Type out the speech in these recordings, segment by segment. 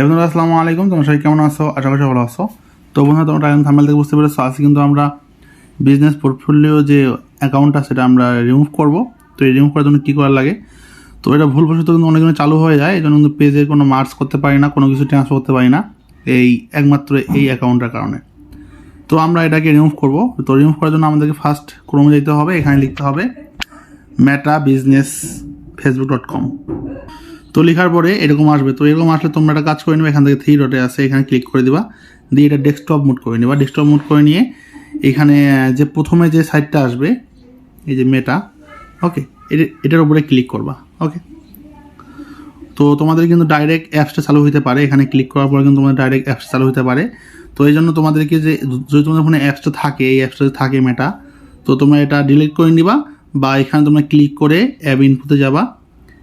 হ্যাঁ বন্ধুরা, আসসালামু আলাইকুম। তোমরা সবাই কেমন আছো? আশা করি ভালো আছো। তো বন্ধুরা, তোমরা টাইম থামেল থেকে বুঝতে পেরেছ, আজকে কিন্তু আমরা বিজনেস পোর্টফোলিও যে অ্যাকাউন্টটা সেটা আমরা রিমুভ করব। তো এই রিমুভ করার জন্য কী করার লাগে? তো এটা ভুলবশত কিন্তু অনেক দিন চালু হয়ে যায় এই জন্য কিন্তু পেজে কোনো মার্কস করতে পারি না, কোনো কিছু ট্রান্সফার করতে পারি না, এই একমাত্র এই অ্যাকাউন্টের কারণে। তো আমরা এটাকে রিমুভ করব। তো রিমুভ করার জন্য আমাদেরকে ফার্স্ট ক্রমে যেতে হবে, এখানে লিখতে হবে Meta business Facebook dot com তো লেখার পরে এরকম আসবে। তো এরকম আসলে তোমরা একটা কাজ করে নেবে, এখান থেকে থ্রি ডটে আছে, এখানে ক্লিক করে দিবা। দিয়ে এটা ডেস্কটপ মুড করে নেবা। ডেস্কটপ মুড করে নিয়ে এখানে যে প্রথমে যে সাইটটা আসবে, এই যে মেটা ওকে এটার উপরে ক্লিক করবা ওকে তো তোমাদের কিন্তু ডাইরেক্ট অ্যাপসটা চালু হতে পারে। এখানে ক্লিক করার পরে কিন্তু তোমাদের ডাইরেক্ট অ্যাপস চালু হতে পারে। তো এই জন্য তোমাদেরকে যে, যদি তোমাদের ফোনে অ্যাপসটা থাকে, এই অ্যাপসটা যদি থাকে মেটা তো তোমরা এটা ডিলিট করে নিবা বা এখানে তোমরা ক্লিক করে অ্যাপ ইনপুটে যাবা।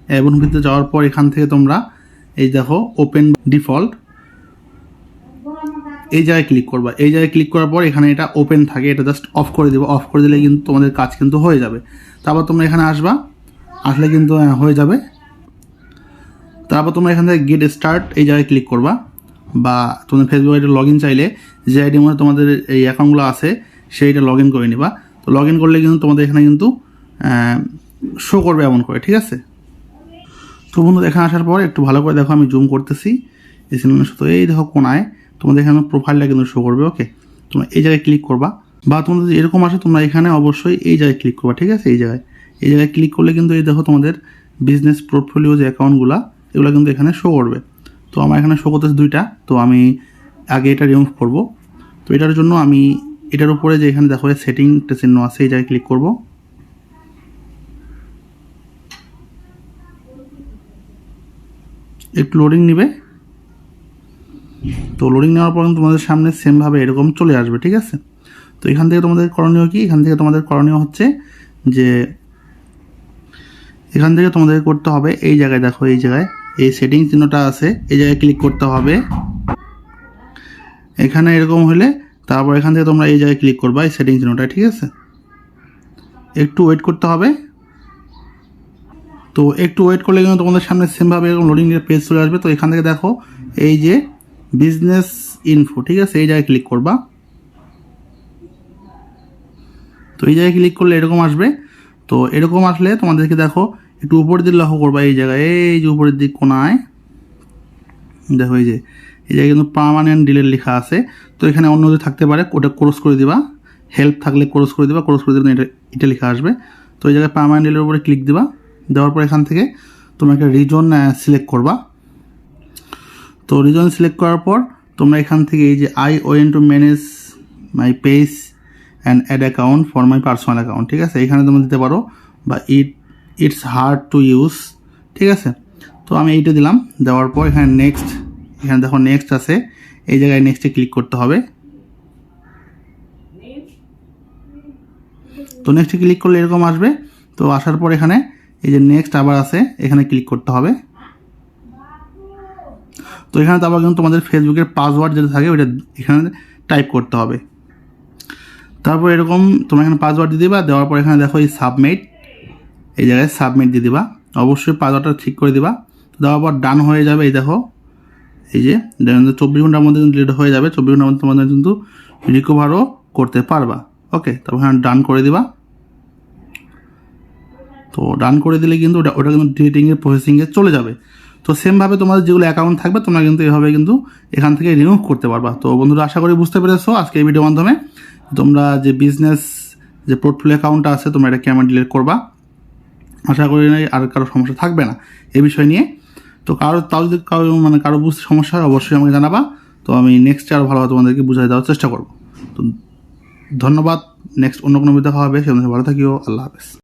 ইনপুটে যাওয়ার পর এখান থেকে তোমরা এই দেখো ওপেন ডিফল্ট এই জায়গায় ক্লিক করবা। এই জায়গায় ক্লিক করার পর এখানে এটা ওপেন থাকে, এটা জাস্ট অফ করে দেবো। অফ করে দিলে কিন্তু তোমাদের কাজ কিন্তু হয়ে যাবে। তারপর তোমরা এখানে আসবা। আসলে কিন্তু, হয়ে যাবে। তারপর তোমরা এখান থেকে গেট স্টার্ট এই জায়গায় ক্লিক করবা। বা তোমাদের ফেসবুক আইডি লগ ইন চাইলে যে আইডির মধ্যে তোমাদের এই অ্যাকাউন্টগুলো আছে, সেইটা লগ ইন করে নিবা। তো লগ ইন করলে কিন্তু তোমাদের এখানে কিন্তু শো করবে এমন করে, ঠিক আছে? তো বন্ধু, এখানে আসার পর একটু ভালো করে দেখো, আমি জুম করতেছি। এই সিনেমার সাথে এই দেখো কোনায়। তোমাদের এখানে প্রোফাইলটা কিন্তু শো করবে ওকে তোমরা এই জায়গায় ক্লিক করবা। বা তোমাদের এরকম আসে, তোমরা এখানে অবশ্যই এই জায়গায় ক্লিক করবা, ঠিক আছে? এই জায়গায়। এই জায়গায় ক্লিক করলে কিন্তু এই দেখো তোমাদের বিজনেস পোর্টফোলিও যে অ্যাকাউন্টগুলো এগুলো কিন্তু এখানে শো করবে। তো আমার এখানে শো করতেছে দুইটা, তো আমি আগে এটা রিমুভ করব। তো এটার জন্য আমি, এটার উপরে যে এখানে দেখো সেটিং চিহ্ন আছে, এই জায়গায় ক্লিক করব। একটু লোডিং নেবে। তো লোডিং নেওয়ার পর তোমাদের সামনে সেমভাবে এরকম চলে আসবে, ঠিক আছে? তো এখান থেকে তোমাদের করণীয় কি? এখান থেকে তোমাদের করণীয় হচ্ছে যে এখান থেকে তোমাদের করতে হবে এই জায়গায় দেখো, এই জায়গায়। এই সেটিং চিহ্নটা আছে, এই জায়গায় ক্লিক করতে হবে। এখানে এরকম হলে তারপর এখান থেকে তোমরা এই জায়গায় ক্লিক করবা, এই সেটিং চিহ্নটা ঠিক আছে? একটু ওয়েট করতে হবে। তো একটু ওয়েট করলে কিন্তু তোমাদের সামনে সেমভাবে এরকম লোডিং এর পেজ চলে আসবে। তো এখান থেকে দেখো, এই যে বিজনেস ইনফো ঠিক আছে? এই জায়গায় ক্লিক করবা। তো এই জায়গায় ক্লিক করলে এরকম আসবে। তো এরকম আসলে তোমাদেরকে দেখো, একটু উপরের দিকে লক্ষ্য করবা এই জায়গায়। এই যে উপরের দিক কোনায়, দেখো এই যে, এই জায়গায় কিন্তু পার্মানেন্ট ডিলেট লেখা আছে। তো এখানে অন্য যদি থাকতে পারে, ওটা ক্রস করে দিবা। হেল্প থাকলে ক্রস করে দিবা। ক্রস করে দিলে এটা এটা লেখা আসবে। তো এই জায়গায় পার্মানেন্ট ডিলের উপরে ক্লিক দিবা। দেওয়ার পর এখান থেকে তোমরা একটা রিজন সিলেক্ট করবা। তো রিজন সিলেক্ট করার পর তোমরা এখান থেকে এই যে I want to manage my page and ad account for my personal account ঠিক আছে? এখানে তোমরা দিতে পারো বা it it's hard to use ঠিক আছে? তো আমি এইটা দিলাম, দেওয়ার পর এখানে নেক্সট এখানে দেখো নেক্সট আছে, এই জায়গায় নেক্সটে ক্লিক করতে হবে। তো নেক্সটে ক্লিক করলে এরকম আসবে। তো আসার পর এখানে এই যে নেক্সট আবার আছে, এখানে ক্লিক করতে হবে। তো এখানে তো আবার কিন্তু তোমাদের ফেসবুকের পাসওয়ার্ড যেটা থাকে, ওইটা এখানে টাইপ করতে হবে। তারপর এরকম তোমরা এখানে পাসওয়ার্ড দিয়ে দিবা, দেওয়ার পর এখানে দেখো এই সাবমিট এই জায়গায় সাবমিট দিয়ে দিবা। অবশ্যই পাসওয়ার্ডটা ঠিক করে দিবা। দেওয়ার পর ডান হয়ে যাবে, এই দেখো। এই যে চব্বিশ ঘণ্টার মধ্যে কিন্তু ডিলিট হয়ে যাবে, চব্বিশ ঘণ্টার মধ্যে তোমাদের কিন্তু রিকভারও করতে পারবা। ওকে তারপর এখানে ডান করে দিবা। তো ডান করে দিলে কিন্তু ওটা ওটা কিন্তু ডিলিটিংয়ের প্রসেসিংয়ে চলে যাবে। তো সেমভাবে তোমাদের যেগুলো অ্যাকাউন্ট থাকবে, তোমরা কিন্তু এভাবে কিন্তু এখান থেকে রিমুভ করতে পারবা। তো বন্ধুরা, আশা করি বুঝতে পেরেছ আজকে এই ভিডিওর মাধ্যমে। তোমরা যে বিজনেস যে পোর্টফোলিও অ্যাকাউন্টটা আছে, তোমরা এটা কেমন ডিলিট করবা? আশা করি না আর কারও সমস্যা থাকবে না এই বিষয় নিয়ে। তো কারও, তাও যদি কারও মানে কারও বুঝতে সমস্যা হয়, অবশ্যই আমাকে জানাবা। তো আমি নেক্সট আরও ভালোভাবে তোমাদেরকে বুঝিয়ে দেওয়ার চেষ্টা করব। তো ধন্যবাদ। নেক্সট অন্য কোনো ভিডিও দেখা হবে সেখানে ভালো থাকিও। আল্লাহ হাফেজ।